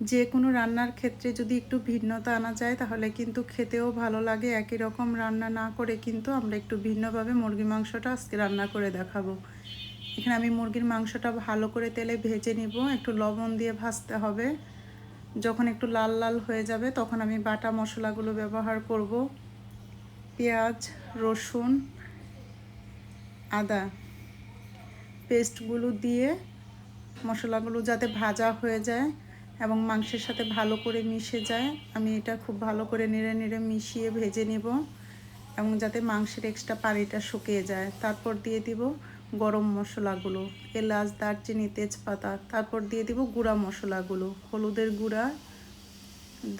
যে কোনো রান্নার ক্ষেত্রে যদি একটু ভিন্নতা আনা যায়, তাহলে কিন্তু খেতেও ভালো লাগে। একই রকম রান্না না করে কিন্তু আমরা একটু ভিন্নভাবে মুরগির মাংসটা আজকে রান্না করে দেখাবো। এখানে আমি মুরগির মাংসটা ভালো করে তেলে ভেজে নিব। একটু লবণ দিয়ে ভাজতে হবে। যখন একটু লাল লাল হয়ে যাবে, তখন আমি বাটা মশলাগুলো ব্যবহার করব। পেঁয়াজ, রসুন, আদা পেস্টগুলো দিয়ে মশলাগুলো যাতে ভাজা হয়ে যায়। এবং মাংসের সাথে ভালো করে মিশে যায়। আমি এটা খুব ভালো করে নেড়ে নেড়ে মিশিয়ে ভেজে নেব এবং যাতে মাংসের এক্সট্রা পানিটা শুকিয়ে যায়। তারপর দিয়ে দিব গরম মশলাগুলো, এলাচ, দারচিনি, তেজপাতা, তারপর দিয়ে দিব গুঁড়া মশলাগুলো, হলুদের গুঁড়া,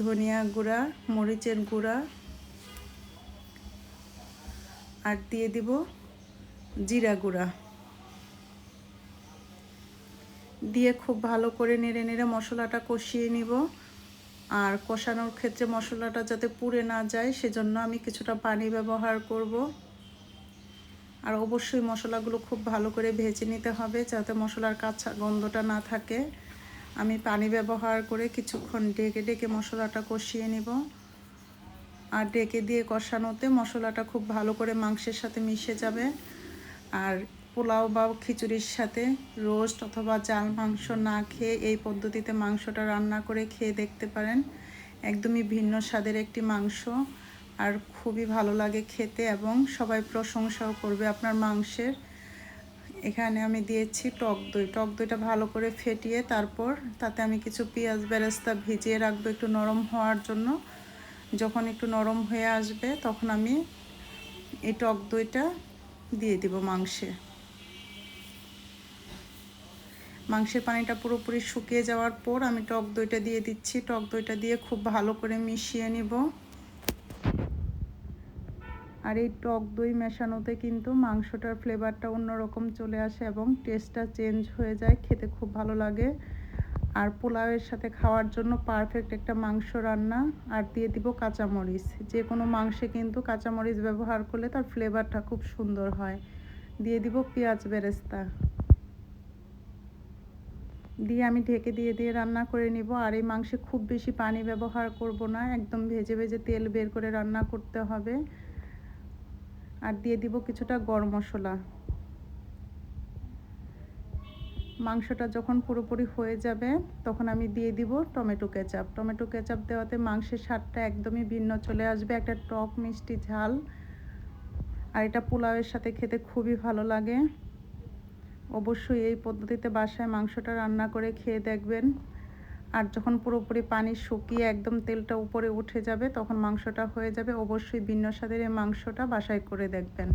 ধনিয়া গুঁড়া, মরিচের গুঁড়া, আর দিয়ে দিব জিরা গুঁড়া। দিয়ে খুব ভালো করে নেড়ে নেড়ে মশলাটা কষিয়ে নিব। আর কষানোর ক্ষেত্রে মশলাটা যাতে পুড়ে না যায়, সেজন্য আমি কিছুটা পানি ব্যবহার করব। আর অবশ্যই মশলাগুলো খুব ভালো করে ভেজে নিতে হবে যাতে মশলার কাঁচা গন্ধটা না থাকে। আমি পানি ব্যবহার করে কিছুক্ষণ ডেকে ডেকে মশলাটা কষিয়ে নিব। আর ডেকে দিয়ে কষানোতে মশলাটা খুব ভালো করে মাংসের সাথে মিশে যাবে। আর পোলাও বা খিচুড়ির সাথে রোস্ট অথবা জাল মাংস না খেয়ে এই পদ্ধতিতে মাংসটা রান্না করে খেয়ে দেখতে পারেন। একদমই ভিন্ন স্বাদের একটি মাংস। আর খুবই ভালো লাগে খেতে এবং সবাই প্রশংসাও করবে আপনার মাংসের। এখানে আমি দিয়েছি টক দই। টক দইটা ভালো করে ফেটিয়ে তারপর তাতে আমি কিছু পেঁয়াজ বেরেস্তা ভিজিয়ে রাখব একটু নরম হওয়ার জন্য। যখন একটু নরম হয়ে আসবে তখন আমি এই টক দইটা দিয়ে দিব মাংসে। মাংসের পানিটা পুরোপুরি শুকিয়ে যাওয়ার পর আমি টক দইটা দিয়ে দিচ্ছি। টক দইটা দিয়ে খুব ভালো করে মিশিয়ে নিব। আর এই টক দই মেশানোতে কিন্তু মাংসটার ফ্লেভারটা অন্যরকম চলে আসে এবং টেস্টটা চেঞ্জ হয়ে যায়, খেতে খুব ভালো লাগে। আর পোলাওয়ের সাথে খাওয়ার জন্য পারফেক্ট একটা মাংস রান্না। আর দিয়ে দিব কাঁচামরিচ। যে কোনো মাংসে কিন্তু কাঁচামরিচ ব্যবহার করলে তার ফ্লেভারটা খুব সুন্দর হয়। দিয়ে দিব পেঁয়াজ বেরেস্তা। দিয়ে আমি ঢেকে দিয়ে দিয়ে রান্না করে নিব। আর এই মাংসে খুব বেশি পানি ব্যবহার করব না, একদম ভেজে ভেজে তেল বের করে রান্না করতে হবে। আর দিয়ে দিব কিছুটা গরম মশলা। মাংসটা যখন পুরোপুরি হয়ে যাবে, তখন আমি দিয়ে দিব টমেটো কেচাপ। টমেটো কেচাপ দেওয়াতে মাংসের স্বাদটা একদমই ভিন্ন চলে আসবে, একটা টক মিষ্টি ঝাল। আর এটা পোলাওয়ের সাথে খেতে খুবই ভালো লাগে। অবশ্যই এই পদ্ধতিতে বাসায় মাংসটা রান্না করে খেয়ে দেখবেন। আর যখন পুরোপুরি পানি শুকিয়ে একদম তেলটা উপরে উঠে যাবে, তখন মাংসটা হয়ে যাবে। অবশ্যই ভিন্ন স্বাদের এই মাংসটা বাসায় করে দেখবেন।